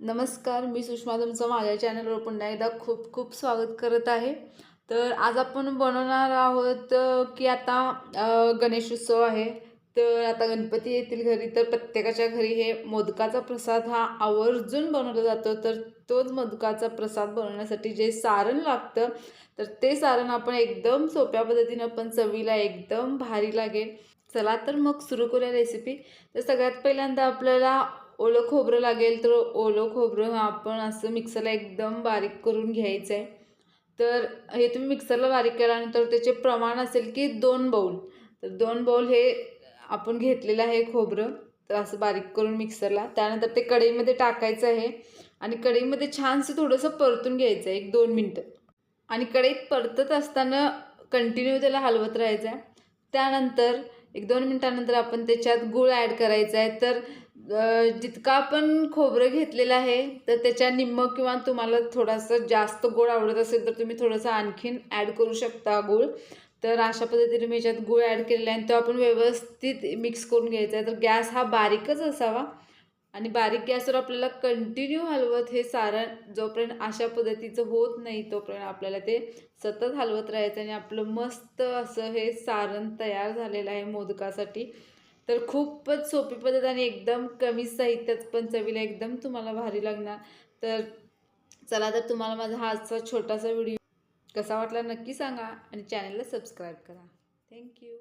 नमस्कार मी सुषमा तुमचं माझ्या चॅनलवर पुन्हा एकदा खूप खूप स्वागत करत आहे. तर आज आपण बनवणार आहोत की आता गणेश उत्सव आहे. तर आता गणपती येतील घरी तर प्रत्येकाच्या घरी हे मोदकाचा प्रसाद हा आवर्जून बनवला जातो. तर तोच मोदकाचा प्रसाद बनवण्यासाठी जे सारण लागतं तर ते सारण आपण एकदम सोप्या पद्धतीनं पण चवीला एकदम भारी लागेल. चला तर मग सुरू करूया रेसिपी तर सगळ्यात पहिल्यांदा आपल्याला ओलं खोबरं लागेल तर ओलं खोबरं आपण असं मिक्सरला एकदम बारीक करून घ्यायचं आहे तर हे तुम्ही मिक्सरला बारीक केल्यानंतर त्याचे प्रमाण असेल की दोन बाऊल तर दोन बाऊल हे आपण घेतलेलं आहे खोबरं. तर असं बारीक करून मिक्सरला. त्यानंतर ते कढईमध्ये टाकायचं आहे. आणि कढईमध्ये छानसं थोडंसं परतून घ्यायचं आहे एक दोन मिनटं. आणि कढईत परतत असताना कंटिन्यू त्याला हलवत राहायचं आहे त्यानंतर एक दोन मिनटानंतर आपण त्याच्यात गूळ ॲड करायचा आहे तर जितका आपण खोबरं घेतलेलं आहे तर त्याच्या निम्म किंवा तुम्हाला थोडासा जास्त गोड आवडत असेल तर तुम्ही थोडंसं आणखीन ॲड करू शकता गूळ. तर अशा पद्धतीने मी याच्यात गूळ ॲड केलेला आहे आणि तो आपण व्यवस्थित मिक्स करून घ्यायचा आहे. तर गॅस हा बारीकच असावा आणि बारीक गॅसवर आपल्याला कंटिन्यू हलवत हे सारण जोपर्यंत अशा पद्धतीचं होत नाही तोपर्यंत आपल्याला ते सतत हलवत राहायचं आणि आपलं मस्त असं हे सारण तयार झालेलं आहे मोदकासाठी. तर खूपच सोपी पद्धत आणि एकदम कमी साहित्यात पण चवीला एकदम तुम्हाला भारी लागणार. तर चला तर तुम्हाला माझा हा आजचा छोटासा व्हिडिओ कसा वाटला नक्की सांगा आणि चॅनलला सबस्क्राईब करा. थँक्यू